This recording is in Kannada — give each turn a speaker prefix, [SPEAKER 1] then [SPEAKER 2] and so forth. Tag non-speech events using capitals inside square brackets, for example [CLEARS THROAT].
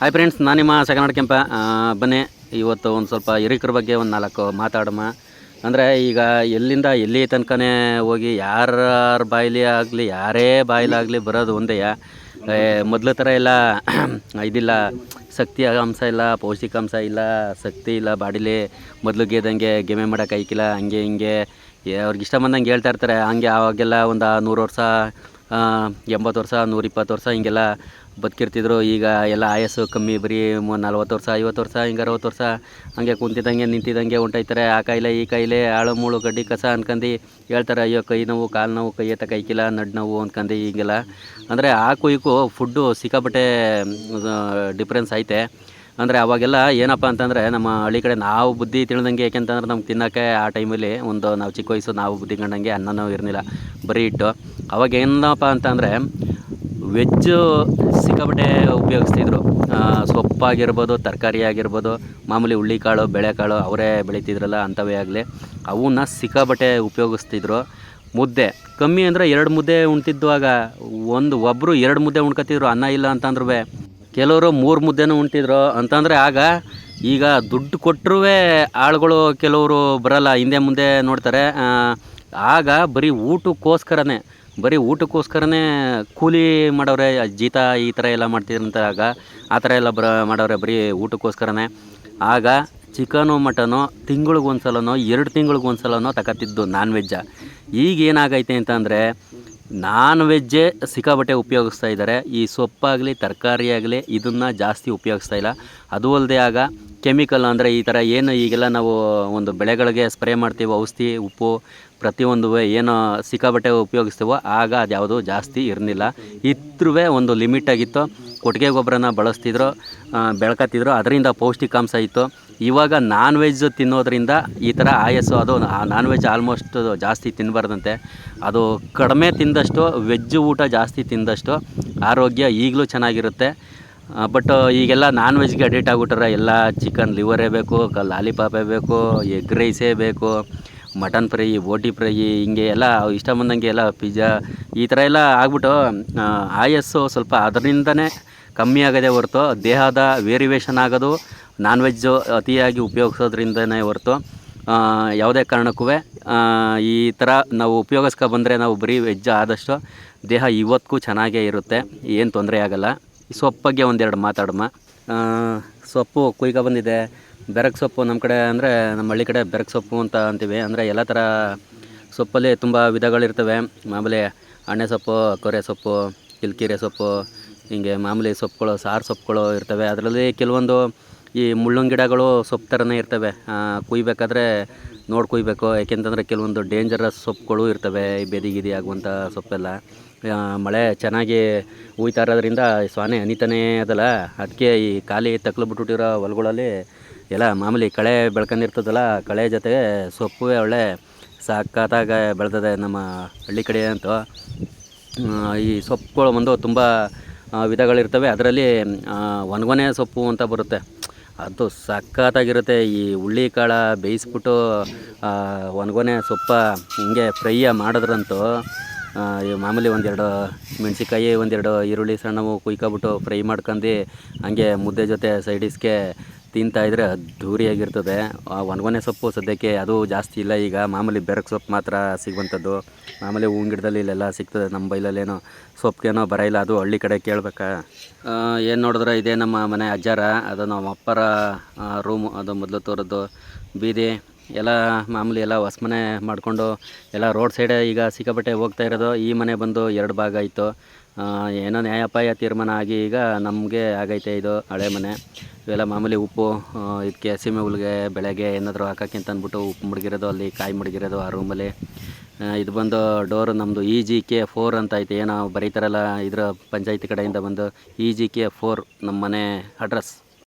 [SPEAKER 1] ಹಾಯ್ ಫ್ರೆಂಡ್ಸ್ ನಾನು ನಿಮ್ಮ ಸೆಕೆಂಡ್ ಕೆಂಪ. ಬನ್ನಿ, ಇವತ್ತು ಒಂದು ಸ್ವಲ್ಪ ಹಿರಿಕರ ಬಗ್ಗೆ ಒಂದು ನಾಲ್ಕು ಮಾತಾಡಮ್ಮ ಅಂದರೆ ಈಗ ಎಲ್ಲಿಂದ ಎಲ್ಲಿ ತನಕನೇ ಹೋಗಿ ಯಾರ ಬಾಯಿಲಿ ಆಗಲಿ, ಯಾರೇ ಬಾಯಿಲಾಗಲಿ ಬರೋದು ಒಂದೇ. ಮೊದಲ ಥರ ಎಲ್ಲ [CLEARS THROAT] ಇದಿಲ್ಲ. ಶಕ್ತಿ ಅಂಶ ಇಲ್ಲ, ಪೌಷ್ಟಿಕಾಂಶ ಇಲ್ಲ, ಶಕ್ತಿ ಇಲ್ಲ, ಬಾಡಿಲಿ ಮೊದಲು ಗೆದಂಗೆ ಗೆಮೆ ಮಾಡೋಕೆ ಐಕಿಲ್ಲ, ಹಂಗೆ ಹಿಂಗೆ. ಅವ್ರಿಗೆ ಇಷ್ಟ ಬಂದಂಗೆ ಹೇಳ್ತಾ ಇರ್ತಾರೆ. ಹಂಗೆ ಆವಾಗೆಲ್ಲ ಒಂದು ನೂರು ವರ್ಷ ಎಂಬತ್ತು ವರ್ಷ ನೂರಿಪ್ಪತ್ತು ವರ್ಷ ಹಿಂಗೆಲ್ಲ ಬದುಕಿರ್ತಿದ್ರು. ಈಗ ಎಲ್ಲ ಆಯಸ್ಸು ಕಮ್ಮಿ, ಬರೀ ಮು- ನಲ್ವತ್ತು ವರ್ಷ, ಐವತ್ತು ವರ್ಷ, ಹಿಂಗೆ ಅರವತ್ತು ವರ್ಷ ಹಂಗೆ ಕುಂತಿದ್ದಂಗೆ, ನಿಂತಿದ್ದಂಗೆ ಹೊಂಟೈತಾರೆ ಆ ಕಾಯಿಲೆ, ಈ ಕಾಯಿಲೆ, ಆಳು, ಮೂಳು, ಗಡ್ಡಿ, ಕಸ ಅನ್ಕಂಡು ಹೇಳ್ತಾರೆ, ಅಯ್ಯೋ, ಕೈ ನೋವು, ಕಾಲು ನೋವು, ಕೈ ಎತ್ತ ಕೈಕಿಲ್ಲ, ನಡ್ ನೋವು ಅನ್ಕಂಡು ಹೀಗೆಲ್ಲ. ಅಂದರೆ ಆ ಕುಯ್ಕು ಫುಡ್ಡು ಸಿಕ್ಕಾಪಟ್ಟೆ ಡಿಫ್ರೆನ್ಸ್ ಐತೆ. ಅಂದರೆ ಅವಾಗೆಲ್ಲ ಏನಪ್ಪ ಅಂತಂದರೆ ನಮ್ಮ ಹಳ್ಳಿ ಕಡೆ ನಾವು ಬುದ್ಧಿ ತಿಳಿದಂಗೆ ಯಾಕೆಂತಂದ್ರೆ ನಮ್ಗೆ ತಿನ್ನೋಕ್ಕೆ ಆ ಟೈಮಲ್ಲಿ ಒಂದು ನಾವು ಚಿಕ್ಕ ವಯಸ್ಸು ನಾವು ಬುದ್ಧಿ ಕಂಡಂಗೆ ಅನ್ನನೂ ಇರಲಿಲ್ಲ, ಬರೀ ಇಟ್ಟು ಅವಾಗ ಏನಪ್ಪ ಅಂತಂದರೆ ವೆಜ್ಜು ಸಿಕ್ಕಾಪಟ್ಟೆ ಉಪಯೋಗಿಸ್ತಿದ್ರು ಸೊಪ್ಪಾಗಿರ್ಬೋದು, ತರಕಾರಿ ಆಗಿರ್ಬೋದು, ಮಾಮೂಲಿ ಹುಳ್ಳಿಕಾಳು, ಬೆಳೆಕಾಳು ಅವರೇ ಬೆಳೀತಿದ್ರಲ್ಲ ಅಂಥವೇ ಆಗಲಿ, ಅವನ್ನ ಸಿಕ್ಕಾಪಟ್ಟೆ ಉಪಯೋಗಿಸ್ತಿದ್ರು ಮುದ್ದೆ, ಕಮ್ಮಿ ಅಂದರೆ ಎರಡು ಮುದ್ದೆ ಉಣ್ತಿದ್ವಾಗ ಒಂದು ಒಬ್ಬರು ಎರಡು ಮುದ್ದೆ ಉಣ್ಕೊತಿದ್ರು ಅನ್ನ ಇಲ್ಲ ಅಂತಂದ್ರೂ ಕೆಲವರು ಮೂರು ಮುದ್ದೆನೂ ಉಣ್ತಿದ್ರು ಅಂತಂದರೆ ಆಗ ಈಗ ದುಡ್ಡು ಕೊಟ್ಟರೂ ಆಳುಗಳು ಕೆಲವರು ಬರಲ್ಲ, ಹಿಂದೆ ಮುಂದೆ ನೋಡ್ತಾರೆ. ಆಗ ಬರೀ ಊಟಕ್ಕೋಸ್ಕರನೇ ಬರೀ ಊಟಕ್ಕೋಸ್ಕರನೇ ಕೂಲಿ ಮಾಡೋರೆ, ಜೀತ ಈ ಥರ ಎಲ್ಲ ಮಾಡ್ತಿದ್ರಂತ ಆಗ ಆ ಥರ ಎಲ್ಲ ಬರ ಮಾಡೋರೆ ಬರೀ ಊಟಕ್ಕೋಸ್ಕರನೇ. ಆಗ ಚಿಕನು, ಮಟನು ತಿಂಗಳಿಗೊಂದು ಸಲನೋ ಎರಡು ತಿಂಗಳಿಗೊಂದು ಸಲನೋ ತಗೋತಿದ್ದು ನಾನ್ ವೆಜ್ಜ. ಈಗ ಏನಾಗೈತೆ ಅಂತಂದರೆ ನಾನ್ ವೆಜ್ಜೇ ಸಿಕ್ಕಾಬಟ್ಟೆ ಉಪಯೋಗಿಸ್ತಾ ಇದ್ದಾರೆ. ಈ ಸೊಪ್ಪಾಗಲಿ ತರಕಾರಿ ಆಗಲಿ ಇದನ್ನು ಜಾಸ್ತಿ ಉಪಯೋಗಿಸ್ತಾ ಇಲ್ಲ. ಅದು ಅಲ್ಲದೆ ಆಗ ಕೆಮಿಕಲ್ ಅಂದರೆ ಈ ಥರ ಏನು ಈಗೆಲ್ಲ ನಾವು ಒಂದು ಬೆಳೆಗಳಿಗೆ ಸ್ಪ್ರೇ ಮಾಡ್ತೀವಿ, ಔಷಧಿ, ಉಪ್ಪು, ಪ್ರತಿಯೊಂದು ಏನು ಸಿಕ್ಕಾಬಟ್ಟೆ ಉಪಯೋಗಿಸ್ತೀವೋ, ಆಗ ಅದು ಅದ್ಯಾವುದು ಜಾಸ್ತಿ ಇರಲಿಲ್ಲ ಇದ್ರೂ ಒಂದು ಲಿಮಿಟ್ ಆಗಿತ್ತು. ಕೊಟ್ಟಿಗೆ ಗೊಬ್ಬರನ ಬಳಸ್ತಿದ್ರು ಬೆಳ್ಕತ್ತಿದ್ರು. ಅದರಿಂದ ಪೌಷ್ಟಿಕಾಂಶ ಇತ್ತು. ಇವಾಗ ನಾನ್ ವೆಜ್ ತಿನ್ನೋದ್ರಿಂದ ಈ ಥರ ಆಯಸ್ಸು, ಅದು ನಾನ್ ವೆಜ್ ಆಲ್ಮೋಸ್ಟ್ ಜಾಸ್ತಿ ತಿನ್ನಬಾರ್ದಂತೆ ಅದು ಕಡಿಮೆ ತಿಂದಷ್ಟು ವೆಜ್ ಊಟ ಜಾಸ್ತಿ ತಿಂದಷ್ಟು ಆರೋಗ್ಯ ಈಗಲೂ ಚೆನ್ನಾಗಿರುತ್ತೆ. ಬಟ್ ಈಗೆಲ್ಲ ನಾನ್ ವೆಜ್ಗೆ ಅಡಿಕ್ಟ್ ಆಗ್ಬಿಟ್ರೆ ಎಲ್ಲ ಚಿಕನ್ ಲಿವರೇ ಬೇಕು ಲಾಲಿಪಾಪೇ ಬೇಕು ಎಗ್ ರೈಸೇ ಬೇಕು ಮಟನ್ ಫ್ರೈ ಬೋಟಿ ಫ್ರೈ ಹಿಂಗೆ ಎಲ್ಲ ಇಷ್ಟ ಬಂದಂಗೆ ಎಲ್ಲ ಪಿಜ್ಜಾ ಈ ಥರ ಎಲ್ಲ ಆಗ್ಬಿಟ್ಟು ಆಯಸ್ಸು ಸ್ವಲ್ಪ ಅದರಿಂದನೇ ಕಮ್ಮಿ ಆಗದೆ ಹೊರತು ದೇಹದ ವೇರಿವೇಷನ್ ಆಗೋದು ನಾನ್ ವೆಜ್ಜು ಅತಿಯಾಗಿ ಉಪಯೋಗಿಸೋದ್ರಿಂದನೇ ಹೊರತು ಯಾವುದೇ ಕಾರಣಕ್ಕೂ ಈ ಥರ ನಾವು ಉಪಯೋಗಿಸ್ಕೊ ಬಂದರೆ ನಾವು ಬರೀ ವೆಜ್ ಆದಷ್ಟು ದೇಹ ಇವತ್ತಿಗೂ ಚೆನ್ನಾಗೇ ಇರುತ್ತೆ, ಏನು ತೊಂದರೆ ಆಗೋಲ್ಲ. ಸೊಪ್ಪು ಬಗ್ಗೆ ಒಂದೆರಡು ಮಾತಾಡಮ್ಮ. ಸೊಪ್ಪು ಕುಯ್ಕೊ ಬಂದಿದೆ. ಬೆರಕು ಸೊಪ್ಪು ನಮ್ಮ ಕಡೆ ಅಂದರೆ, ನಮ್ಮ ಹಳ್ಳಿ ಕಡೆ ಬೆರಕು ಸೊಪ್ಪು ಅಂತ ಅಂತೀವಿ. ಅಂದರೆ ಎಲ್ಲ ಥರ ಸೊಪ್ಪಲ್ಲಿ ತುಂಬ ವಿಧಗಳಿರ್ತವೆ. ಮಾಮೂಲಿ ಅಣ್ಣೆ ಸೊಪ್ಪು, ಕೊರೆ ಸೊಪ್ಪು, ಕಿಲ್ಕಿರೆ ಸೊಪ್ಪು ಹಿಂಗೆ ಮಾಮೂಲಿ ಸೊಪ್ಪುಗಳು, ಸಾರು ಸೊಪ್ಪುಗಳು ಇರ್ತವೆ. ಅದರಲ್ಲಿ ಕೆಲವೊಂದು ಈ ಮುಳ್ಳಂಗಿ ಗಿಡಗಳು ಸೊಪ್ಪು ಥರನೇ ಇರ್ತವೆ. ಕುಯ್ಬೇಕಾದ್ರೆ ನೋಡಿ ಕುಯ್ಬೇಕು. ಯಾಕೆಂತಂದರೆ ಕೆಲವೊಂದು ಡೇಂಜರಸ್ ಸೊಪ್ಪುಗಳು ಇರ್ತವೆ. ಈ ಬೆದಿ ಗಿದಿ ಆಗುವಂಥ ಸೊಪ್ಪೆಲ್ಲ. ಮಳೆ ಚೆನ್ನಾಗಿ ಹುಯ್ತಾ ಇರೋದ್ರಿಂದ ಸ್ವಾನೆ ಅನಿತಾನೇ ಅದಲ್ಲ. ಅದಕ್ಕೆ ಈ ಖಾಲಿ ತಕ್ಲು ಬಿಟ್ಬಿಟ್ಟಿರೋ ಹೊಲಗಳಲ್ಲಿ ಎಲ್ಲ ಮಾಮೂಲಿ ಕಳೆ ಬೆಳ್ಕೊಂಡಿರ್ತದಲ್ಲ, ಕಳೆ ಜೊತೆಗೆ ಸೊಪ್ಪು ಒಳ್ಳೆ ಸಾಕಾದಾಗ ಬೆಳೆದಿದೆ ನಮ್ಮ ಹಳ್ಳಿ ಕಡೆ ಅಂತೂ. ಈ ಸೊಪ್ಪುಗಳು ಒಂದು ತುಂಬ ವಿಧಗಳಿರ್ತವೆ. ಅದರಲ್ಲಿ ಒಣಗೊನೆ ಸೊಪ್ಪು ಅಂತ ಬರುತ್ತೆ. ಅದು ಸಖತ್ತಾಗಿರುತ್ತೆ. ಈ ಹುಳ್ಳಿಕಾಳ ಬೇಯಿಸ್ಬಿಟ್ಟು ಒಣಗೊನೆ ಸೊಪ್ಪ ಹಿಂಗೆ ಫ್ರೈಯ ಮಾಡಿದ್ರಂತೂ ಈ ಮಾಮೂಲಿ ಒಂದೆರಡು ಮೆಣಸಿಕಾಯಿ ಒಂದೆರಡು ಈರುಳ್ಳಿ ಸಣ್ಣವು ಕುಯ್ಕೊಬಿಟ್ಟು ಫ್ರೈ ಮಾಡ್ಕೊಂಡು, ಹಂಗೆ ಮುದ್ದೆ ಜೊತೆ ಸೈಡಿಸ್ಗೆ ತಿಂತಾಯಿದ್ರೆ ಅದ್ಧೂರಿಯಾಗಿರ್ತದೆ ಆ ಒಣಗೊನೆ ಸೊಪ್ಪು ಸದ್ಯಕ್ಕೆ ಅದು ಜಾಸ್ತಿ ಇಲ್ಲ. ಈಗ ಮಾಮೂಲಿ ಬೆರಕು ಸೊಪ್ಪು ಮಾತ್ರ ಸಿಗುವಂಥದ್ದು. ಮಾಮೂಲಿ ಹೂವಿನ ಗಿಡದಲ್ಲಿ ಇಲ್ಲೆಲ್ಲ ಸಿಗ್ತದೆ. ನಮ್ಮ ಬೈಲಲ್ಲೇನೋ ಸೊಪ್ಪಿಗೇನೋ ಬರ ಇಲ್ಲ ಅದು ಹಳ್ಳಿ ಕಡೆ ಕೇಳ್ಬೇಕಾ? ಏನು ನೋಡಿದ್ರೆ ಇದೇ ನಮ್ಮ ಮನೆ ಅಜ್ಜಾರ. ಅದು ನಮ್ಮ ಅಪ್ಪರ ರೂಮು ಅದು ಮೊದಲು ತೋರದ್ದು ಬೀದಿ. ಎಲ್ಲ ಮಾಮೂಲಿ ಎಲ್ಲ ಹೊಸ ಮನೆ ಮಾಡಿಕೊಂಡು ಎಲ್ಲ ರೋಡ್ ಸೈಡೇ ಈಗ ಸಿಕ್ಕಾಪಟ್ಟೆ ಹೋಗ್ತಾ ಇರೋದು. ಈ ಮನೆ ಬಂದು ಎರಡು ಭಾಗ ಆಯಿತು. ಏನೋ ನ್ಯಾಯಪಾಯ ತೀರ್ಮಾನ ಆಗಿ ಈಗ ನಮಗೆ ಆಗೈತೆ ಇದು ಹಳೆ ಮನೆ. ಇವೆಲ್ಲ ಮಾಮೂಲಿ ಉಪ್ಪು ಇದಕ್ಕೆ ಸೀಮೆ ಹುಲ್ಗೆ ಬೆಳಗ್ಗೆ ಏನಾದರೂ ಹಾಕೋಕ್ಕೆ ಅಂತ ಅಂದ್ಬಿಟ್ಟು ಉಪ್ಪು ಮುಡ್ಗಿರೋದು, ಅಲ್ಲಿ ಕಾಯಿ ಮುಡ್ಗಿರೋದು ಆ ರೂಮಲ್ಲಿ ಇದು ಬಂದು ಡೋರ್ ನಮ್ಮದು ಇ ಜಿ ಕೆ ಫೋರ್ ಅಂತ ಐತೆ. ಏನೋ ಬರೀತಾರಲ್ಲ ಇದರ ಪಂಚಾಯತಿ ಕಡೆಯಿಂದ ಬಂದು ಇ ಜಿ ಕೆ ಫೋರ್ ನಮ್ಮ ಮನೆ ಅಡ್ರೆಸ್